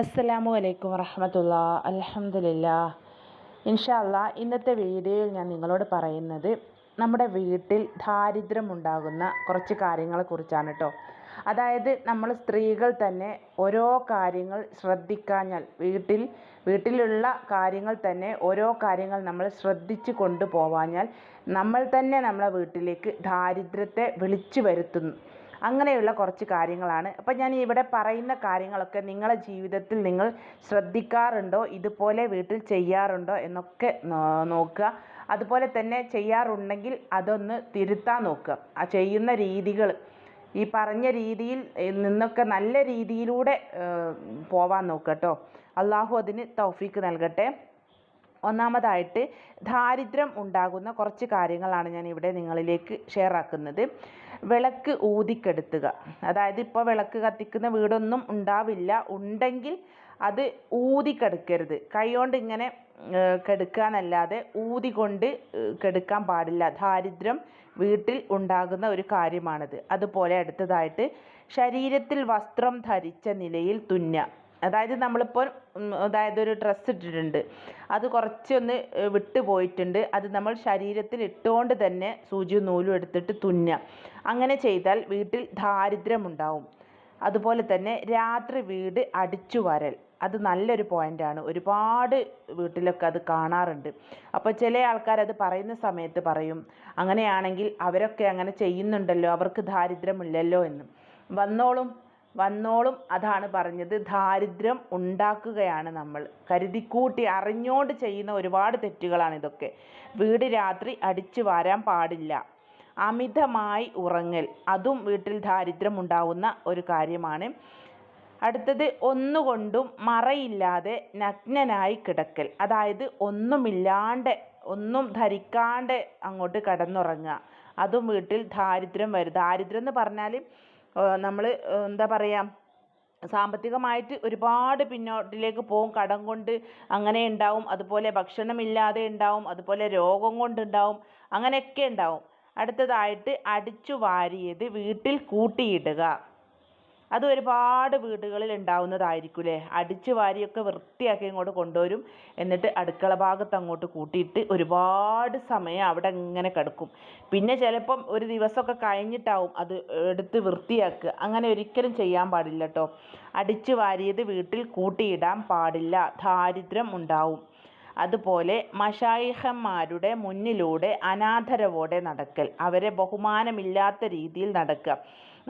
അസ്സലാമു അലൈക്കും വറഹമത്തുള്ള. അലഹമുല്ല ഇൻഷാല്ല ഇന്നത്തെ വീഡിയോയിൽ ഞാൻ നിങ്ങളോട് പറയുന്നത് നമ്മുടെ വീട്ടിൽ ദാരിദ്ര്യമുണ്ടാകുന്ന കുറച്ച് കാര്യങ്ങളെക്കുറിച്ചാണ് കേട്ടോ അതായത് നമ്മൾ സ്ത്രീകൾ തന്നെ ഓരോ കാര്യങ്ങൾ ശ്രദ്ധിക്കാഞ്ഞാൽ വീട്ടിൽ വീട്ടിലുള്ള കാര്യങ്ങൾ തന്നെ ഓരോ കാര്യങ്ങൾ നമ്മൾ ശ്രദ്ധിച്ച് കൊണ്ടുപോവാഞ്ഞാൽ നമ്മൾ തന്നെ നമ്മളെ വീട്ടിലേക്ക് ദാരിദ്ര്യത്തെ വിളിച്ചു വരുത്തുന്നു. അങ്ങനെയുള്ള കുറച്ച് കാര്യങ്ങളാണ്. അപ്പം ഞാൻ ഇവിടെ പറയുന്ന കാര്യങ്ങളൊക്കെ നിങ്ങളുടെ ജീവിതത്തിൽ നിങ്ങൾ ശ്രദ്ധിക്കാറുണ്ടോ? ഇതുപോലെ വീട്ടിൽ ചെയ്യാറുണ്ടോ? എന്നൊക്കെ നോക്കുക. അതുപോലെ തന്നെ ചെയ്യാറുണ്ടെങ്കിൽ അതൊന്ന് തിരുത്താൻ നോക്കുക. ആ ചെയ്യുന്ന രീതികൾ ഈ പറഞ്ഞ രീതിയിൽ നിന്നൊക്കെ നല്ല രീതിയിലൂടെ പോവാൻ നോക്കുക കേട്ടോ. അള്ളാഹു അതിന് തൗഫീക്ക് നൽകട്ടെ. ഒന്നാമതായിട്ട് ദാരിദ്ര്യം ഉണ്ടാകുന്ന കുറച്ച് കാര്യങ്ങളാണ് ഞാൻ ഇവിടെ നിങ്ങളിലേക്ക് ഷെയർ ആക്കുന്നത്. വിളക്ക് ഊതിക്കെടുത്തുക. അതായത് ഇപ്പോൾ വിളക്ക് കത്തിക്കുന്ന വീടൊന്നും ഉണ്ടാവില്ല. ഉണ്ടെങ്കിൽ അത് ഊതിക്കെടുക്കരുത്. കൈകൊണ്ട് ഇങ്ങനെ കെടുക്കുക എന്നല്ലാതെ ഊതികൊണ്ട് കെടുക്കാൻ പാടില്ല. ദാരിദ്ര്യം വീട്ടിൽ ഉണ്ടാകുന്ന ഒരു കാര്യമാണിത്. അതുപോലെ അടുത്തതായിട്ട് ശരീരത്തിൽ വസ്ത്രം ധരിച്ച നിലയിൽ തുന്നുക അതായത് നമ്മളിപ്പോൾ അതായത് ഒരു ഡ്രസ്സ് ഇട്ടിട്ടുണ്ട്. അത് കുറച്ചൊന്ന് വിട്ട് പോയിട്ടുണ്ട്. അത് നമ്മൾ ശരീരത്തിൽ ഇട്ടുകൊണ്ട് തന്നെ സൂചിയും നൂലും എടുത്തിട്ട് തുന്നുക. അങ്ങനെ ചെയ്താൽ വീട്ടിൽ ദാരിദ്ര്യമുണ്ടാവും അതുപോലെ തന്നെ രാത്രി വീട് അടിച്ചു വരൽ. അത് നല്ലൊരു പോയിന്റാണ് ഒരുപാട് വീട്ടിലൊക്കെ അത് കാണാറുണ്ട്. അപ്പോൾ ചില ആൾക്കാർ അത് പറയുന്ന സമയത്ത് പറയും അങ്ങനെയാണെങ്കിൽ അവരൊക്കെ അങ്ങനെ ചെയ്യുന്നുണ്ടല്ലോ. അവർക്ക് ദാരിദ്ര്യമില്ലല്ലോ എന്ന്. വന്നോളും. വന്നോളും അതാണ് പറഞ്ഞത്. ദാരിദ്ര്യം ഉണ്ടാക്കുകയാണ് നമ്മൾ. കരുതിക്കൂട്ടി അറിഞ്ഞോണ്ട് ചെയ്യുന്ന ഒരുപാട് തെറ്റുകളാണ് ഇതൊക്കെ. വീട് രാത്രി അടിച്ചു വാരാൻ പാടില്ല. അമിതമായി ഉറങ്ങൽ. അതും വീട്ടിൽ ദാരിദ്ര്യം ഉണ്ടാവുന്ന ഒരു കാര്യമാണ്. അടുത്തത് ഒന്നുകൊണ്ടും മറയില്ലാതെ നഗ്നനായി കിടക്കൽ. അതായത് ഒന്നുമില്ലാണ്ട് ഒന്നും ധരിക്കാണ്ട് അങ്ങോട്ട് കിടന്നുറങ്ങുക. അതും വീട്ടിൽ ദാരിദ്ര്യം വരും. ദാരിദ്ര്യം എന്ന് പറഞ്ഞാൽ നമ്മൾ എന്താ പറയുക സാമ്പത്തികമായിട്ട് ഒരുപാട് പിന്നോട്ടിലേക്ക് പോകും. കടം കൊണ്ട് അങ്ങനെ ഉണ്ടാവും അതുപോലെ ഭക്ഷണമില്ലാതെ ഉണ്ടാവും അതുപോലെ രോഗം കൊണ്ടുണ്ടാവും അങ്ങനെയൊക്കെ ഉണ്ടാവും. അടുത്തതായിട്ട് അടിച്ചു വാരിയത് വീട്ടിൽ കൂട്ടിയിടുക. അത് ഒരുപാട് വീടുകളിൽ ഉണ്ടാവുന്നതായിരിക്കും അല്ലേ അടിച്ചു വാരിയൊക്കെ വൃത്തിയാക്കി ഇങ്ങോട്ട് കൊണ്ടുവരും. എന്നിട്ട് അടുക്കള ഭാഗത്ത് അങ്ങോട്ട് കൂട്ടിയിട്ട് ഒരുപാട് സമയം അവിടെ ഇങ്ങനെ കിടക്കും. പിന്നെ ചിലപ്പം ഒരു ദിവസമൊക്കെ കഴിഞ്ഞിട്ടാവും അത് എടുത്ത് വൃത്തിയാക്കുക. അങ്ങനെ ഒരിക്കലും ചെയ്യാൻ പാടില്ല കേട്ടോ. അടിച്ചു വാരിയത് വീട്ടിൽ കൂട്ടിയിടാൻ പാടില്ല. ദാരിദ്ര്യം ഉണ്ടാവും. അതുപോലെ മഷായിഹന്മാരുടെ മുന്നിലൂടെ അനാദരവോടെ നടക്കൽ. അവരെ ബഹുമാനമില്ലാത്ത രീതിയിൽ നടക്കുക.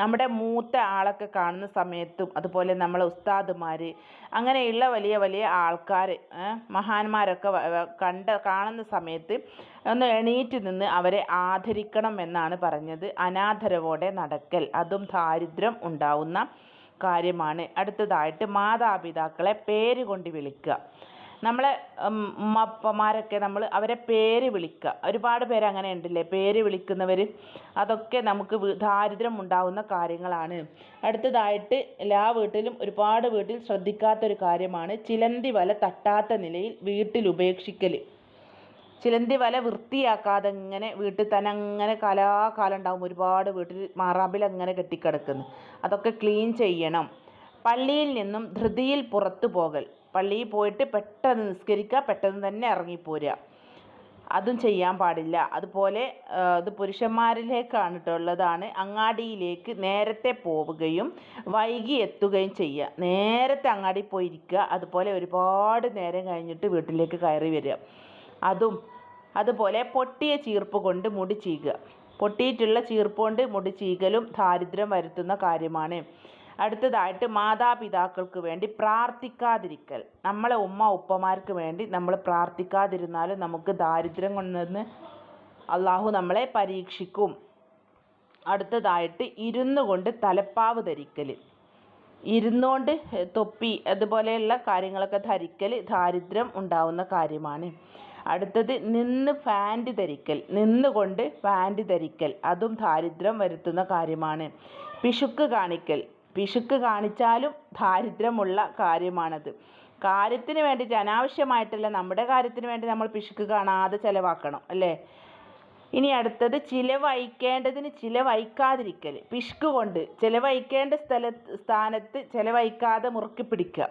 നമ്മുടെ മൂത്ത ആളൊക്കെ കാണുന്ന സമയത്തും അതുപോലെ നമ്മളെ ഉസ്താദുമാർ അങ്ങനെയുള്ള വലിയ വലിയ ആൾക്കാർ മഹാന്മാരൊക്കെ കണ്ട കാണുന്ന സമയത്ത് ഒന്ന് എണീറ്റ് നിന്ന് അവരെ ആദരിക്കണം എന്നാണ് പറഞ്ഞത്. അനാദരവോടെ നടക്കൽ അതും ദാരിദ്ര്യം ഉണ്ടാവുന്ന കാര്യമാണ്. അടുത്തതായിട്ട് മാതാപിതാക്കളെ പേര് കൊണ്ട് വിളിക്കുക. നമ്മളെ അപ്പമാരൊക്കെ നമ്മൾ അവരെ പേര് വിളിക്കുക. ഒരുപാട് പേര് അങ്ങനെ ഉണ്ടല്ലേ പേര് വിളിക്കുന്നവർ അതൊക്കെ നമുക്ക് ദാരിദ്ര്യം ഉണ്ടാവുന്ന കാര്യങ്ങളാണ്. അടുത്തതായിട്ട് എല്ലാ വീട്ടിലും ഒരുപാട് വീട്ടിൽ ശ്രദ്ധിക്കാത്ത ഒരു കാര്യമാണ് ചിലന്തി വല തട്ടാത്ത നിലയിൽ വീട്ടിൽ ഉപേക്ഷിക്കൽ ചിലന്തി വല വൃത്തിയാക്കാതെ ഇങ്ങനെ വീട്ടിൽ തന്നെ അങ്ങനെ കലാകാലം ഉണ്ടാവും ഒരുപാട് വീട്ടിൽ മാറാമ്പിൽ അങ്ങനെ കെട്ടിക്കിടക്കുന്നു. അതൊക്കെ ക്ലീൻ ചെയ്യണം. പള്ളിയിൽ നിന്നും ധൃതിയിൽ പുറത്തു പോകൽ. പള്ളിയിൽ പോയിട്ട് പെട്ടെന്ന് നിസ്കരിക്കുക പെട്ടെന്ന് തന്നെ ഇറങ്ങിപ്പോരുക. അതും ചെയ്യാൻ പാടില്ല. അതുപോലെ ഇത് പുരുഷന്മാരിലേക്കാണ് കേട്ടോ ഉള്ളതാണ്. അങ്ങാടിയിലേക്ക് നേരത്തെ പോവുകയും വൈകി എത്തുകയും ചെയ്യുക. നേരത്തെ അങ്ങാടി പോയിരിക്കുക. അതുപോലെ ഒരുപാട് നേരം കഴിഞ്ഞിട്ട് വീട്ടിലേക്ക് കയറി വരിക. അതും അതുപോലെ പൊട്ടിയ ചീർപ്പ് കൊണ്ട് മുടി ചീകുക. പൊട്ടിയിട്ടുള്ള ചീർപ്പ് കൊണ്ട് മുടി ചീകലും ദാരിദ്ര്യം വരുത്തുന്ന കാര്യമാണ്. അടുത്തതായിട്ട് മാതാപിതാക്കൾക്ക് വേണ്ടി പ്രാർത്ഥിക്കാതിരിക്കൽ. നമ്മളെ ഉമ്മ ഉപ്പമാർക്ക് വേണ്ടി നമ്മൾ പ്രാർത്ഥിക്കാതിരുന്നാൽ നമുക്ക് ദാരിദ്ര്യം കൊണ്ടുവന്ന് അള്ളാഹു നമ്മളെ പരീക്ഷിക്കും. അടുത്തതായിട്ട് ഇരുന്നു കൊണ്ട് തലപ്പാവ് ധരിക്കൽ ഇരുന്നുകൊണ്ട് തൊപ്പി അതുപോലെയുള്ള കാര്യങ്ങളൊക്കെ ധരിക്കൽ ദാരിദ്ര്യം ഉണ്ടാവുന്ന കാര്യമാണ്. അടുത്തത് നിന്ന് പാന്റ് ധരിക്കൽ. നിന്നുകൊണ്ട് പാന്റ് ധരിക്കൽ. അതും ദാരിദ്ര്യം വരുത്തുന്ന കാര്യമാണ്. പിശുക്ക് കാണിക്കൽ. പിശുക്ക് കാണിച്ചാലും ദാരിദ്ര്യമുള്ള കാര്യമാണത്. കാര്യത്തിന് വേണ്ടിയിട്ട് അനാവശ്യമായിട്ടല്ല നമ്മുടെ കാര്യത്തിന് വേണ്ടി നമ്മൾ പിശുക്ക് കാണാതെ ചിലവാക്കണം അല്ലേ? ഇനി അടുത്തത് ചിലവഴിക്കേണ്ടതിന് ചിലവഴിക്കാതിരിക്കൽ പിശുക്ക് കൊണ്ട് ചിലവഴിക്കേണ്ട സ്ഥല സ്ഥാനത്ത് ചിലവഴിക്കാതെ മുറുക്കി പിടിക്കുക.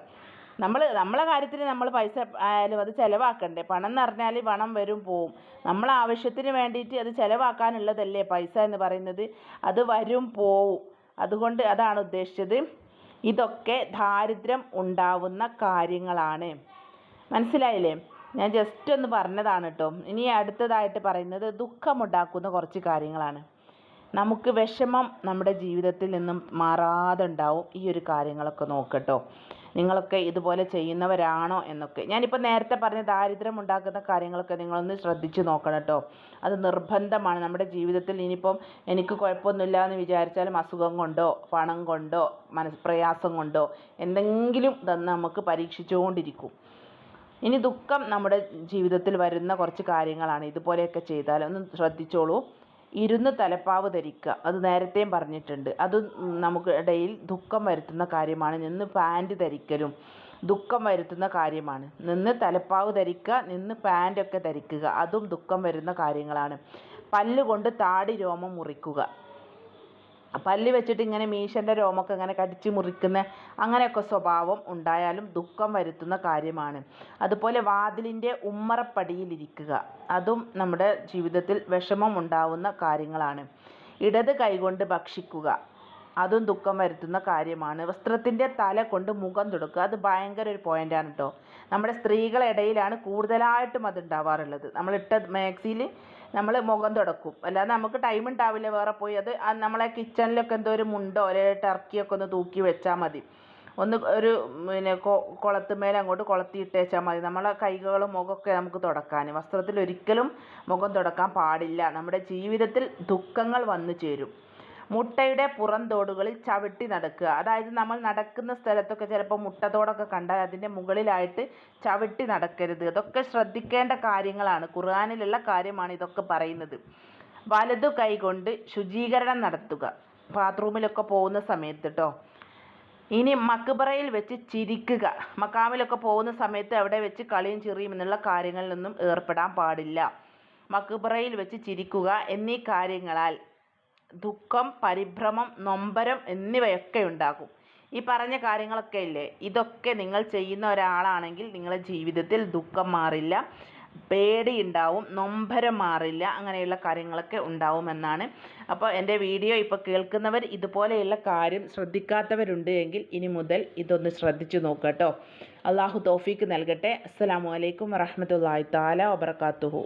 നമ്മൾ നമ്മളെ കാര്യത്തിന് നമ്മൾ പൈസ ആയാലും അത് ചിലവാക്കണ്ടേ? പണം എന്ന് പറഞ്ഞാൽ പണം വരും പോവും. നമ്മളെ ആവശ്യത്തിന് വേണ്ടിയിട്ട് അത് ചിലവാക്കാനുള്ളതല്ലേ പൈസ എന്ന് പറയുന്നത്? അത് വരും പോവും. അതുകൊണ്ട് അതാണ് ഉദ്ദേശിച്ചത്. ഇതൊക്കെ ദാരിദ്ര്യം ഉണ്ടാവുന്ന കാര്യങ്ങളാണ്. മനസ്സിലായില്ലേ? ഞാൻ ജസ്റ്റ് ഒന്ന് പറഞ്ഞതാണ് കേട്ടോ ഇനി അടുത്തതായിട്ട് പറയുന്നത് ദുഃഖമുണ്ടാക്കുന്ന കുറച്ച് കാര്യങ്ങളാണ്. നമുക്ക് വിഷമം നമ്മുടെ ജീവിതത്തിൽ നിന്നും മാറാതെ ഉണ്ടാവും ഈ ഒരു കാര്യങ്ങളൊക്കെ നോക്കട്ടോ നിങ്ങളൊക്കെ ഇതുപോലെ ചെയ്യുന്നവരാണോ എന്നൊക്കെ. ഞാനിപ്പോൾ നേരത്തെ പറഞ്ഞ ദാരിദ്ര്യം ഉണ്ടാക്കുന്ന കാര്യങ്ങളൊക്കെ നിങ്ങളൊന്ന് ശ്രദ്ധിച്ച് നോക്കണം കേട്ടോ അത് നിർബന്ധമാണ്. നമ്മുടെ ജീവിതത്തിൽ ഇനിയിപ്പം എനിക്ക് കുഴപ്പമൊന്നുമില്ല എന്ന് വിചാരിച്ചാലും അസുഖം കൊണ്ടോ പണം കൊണ്ടോ മനസ് പ്രയാസം കൊണ്ടോ എന്തെങ്കിലും തന്ന് നമുക്ക് പരീക്ഷിച്ചുകൊണ്ടിരിക്കും. ഇനി ദുഃഖം നമ്മുടെ ജീവിതത്തിൽ വരുന്ന കുറച്ച് കാര്യങ്ങളാണ്. ഇതുപോലെയൊക്കെ ചെയ്താൽ ഒന്ന് ശ്രദ്ധിച്ചോളൂ. ഇരുന്ന് തലപ്പാവ് ധരിക്കുക. അത് നേരത്തെയും പറഞ്ഞിട്ടുണ്ട്. അത് നമുക്ക് ഇടയിൽ ദുഃഖം വരുത്തുന്ന കാര്യമാണ്. നിന്ന് പാന്റ് ധരിക്കലും ദുഃഖം വരുത്തുന്ന കാര്യമാണ്. നിന്ന് തലപ്പാവ് ധരിക്കുക നിന്ന് പാന്റൊക്കെ ധരിക്കുക. അതും ദുഃഖം വരുന്ന കാര്യങ്ങളാണ്. പല്ലുകൊണ്ട് താടി രോമം മുറിക്കുക. പല്ല് വെച്ചിട്ട് ഇങ്ങനെ മീശന്റെ രോമൊക്കെ ഇങ്ങനെ കടിച്ച് മുറിക്കുന്ന അങ്ങനെയൊക്കെ സ്വഭാവം ഉണ്ടായാലും ദുഃഖം വരുത്തുന്ന കാര്യമാണ്. അതുപോലെ വാതിലിന്റെ ഉമ്മറപ്പടിയിലിരിക്കുക. അതും നമ്മുടെ ജീവിതത്തിൽ വിഷമം ഉണ്ടാവുന്ന കാര്യങ്ങളാണ്. ഇടത് കൈകൊണ്ട് ഭക്ഷിക്കുക. അതും ദുഃഖം വരുത്തുന്ന കാര്യമാണ്. വസ്ത്രത്തിന്റെ തല കൊണ്ട് മുഖം തുടക്കുക. അത് ഭയങ്കര ഒരു പോയിന്റാണ് കേട്ടോ നമ്മുടെ സ്ത്രീകളുടെ ഇടയിലാണ് കൂടുതലായിട്ടും അത് ഉണ്ടാവാറുള്ളത്. നമ്മളിട്ട മാക്സിയിൽ നമ്മൾ മുഖം തുടക്കും. അല്ലാതെ നമുക്ക് ടൈം ഉണ്ടാവില്ല. വേറെ പോയി അത് നമ്മളെ കിച്ചണിലൊക്കെ എന്തോ ഒരു മുണ്ടോ അല്ലെങ്കിൽ ടർക്കിയൊക്കെ ഒന്ന് തൂക്കി വെച്ചാൽ മതി. ഒന്ന് ഒരു പിന്നെ കുളത്തുമേലെ അങ്ങോട്ട് കുളത്തി ഇട്ടേച്ചാൽ മതി. നമ്മളെ കൈകളും മുഖമൊക്കെ നമുക്ക് തുടക്കാൻ. വസ്ത്രത്തിൽ ഒരിക്കലും മുഖം തുടക്കാൻ പാടില്ല. നമ്മുടെ ജീവിതത്തിൽ ദുഃഖങ്ങൾ വന്നു ചേരും. മുട്ടയുടെ പുറംതോടുകളിൽ ചവിട്ടി നടക്കുക. അതായത് നമ്മൾ നടക്കുന്ന സ്ഥലത്തൊക്കെ ചിലപ്പോൾ മുട്ടത്തോടൊക്കെ കണ്ടാൽ അതിന്റെ മുകളിലായിട്ട് ചവിട്ടി നടക്കരുത്. അതൊക്കെ ശ്രദ്ധിക്കേണ്ട കാര്യങ്ങളാണ്. ഖുർആാനിലുള്ള കാര്യമാണ് ഇതൊക്കെ പറയുന്നത്. വലതു കൈകൊണ്ട് ശുചീകരണം നടത്തുക. ബാത്റൂമിലൊക്കെ പോകുന്ന സമയത്ത് കേട്ടോ ഇനി മക്ബറയിൽ വെച്ച് ചിരിക്കുക. മക്കാമിലൊക്കെ പോകുന്ന സമയത്ത് അവിടെ വെച്ച് കളിയും ചിറിയും എന്നുള്ള കാര്യങ്ങളിലൊന്നും ഏർപ്പെടാൻ പാടില്ല. മക്ബറയിൽ വെച്ച് ചിരിക്കുക എന്നീ കാര്യങ്ങളാൽ ദുഃഖം പരിഭ്രമം നൊമ്പരം എന്നിവയൊക്കെ ഉണ്ടാകും. ഈ പറഞ്ഞ കാര്യങ്ങളൊക്കെ ഇല്ലേ? ഇതൊക്കെ നിങ്ങൾ ചെയ്യുന്ന ഒരാളാണെങ്കിൽ നിങ്ങളുടെ ജീവിതത്തിൽ ദുഃഖം മാറില്ല പേടി ഉണ്ടാവും നൊമ്പരം മാറില്ല അങ്ങനെയുള്ള കാര്യങ്ങളൊക്കെ ഉണ്ടാവുമെന്നാണ്. അപ്പോൾ എന്റെ വീഡിയോ ഇപ്പോൾ കേൾക്കുന്നവർ ഇതുപോലെയുള്ള കാര്യം ശ്രദ്ധിക്കാത്തവരുണ്ട് എങ്കിൽ ഇനി മുതൽ ഇതൊന്ന് ശ്രദ്ധിച്ചു നോക്കട്ടോ അള്ളാഹു തോഫീക്ക് നൽകട്ടെ. അസ്സാം വലൈക്കും വറഹമത്തല്ലാ താല വബർക്കാത്തുഹു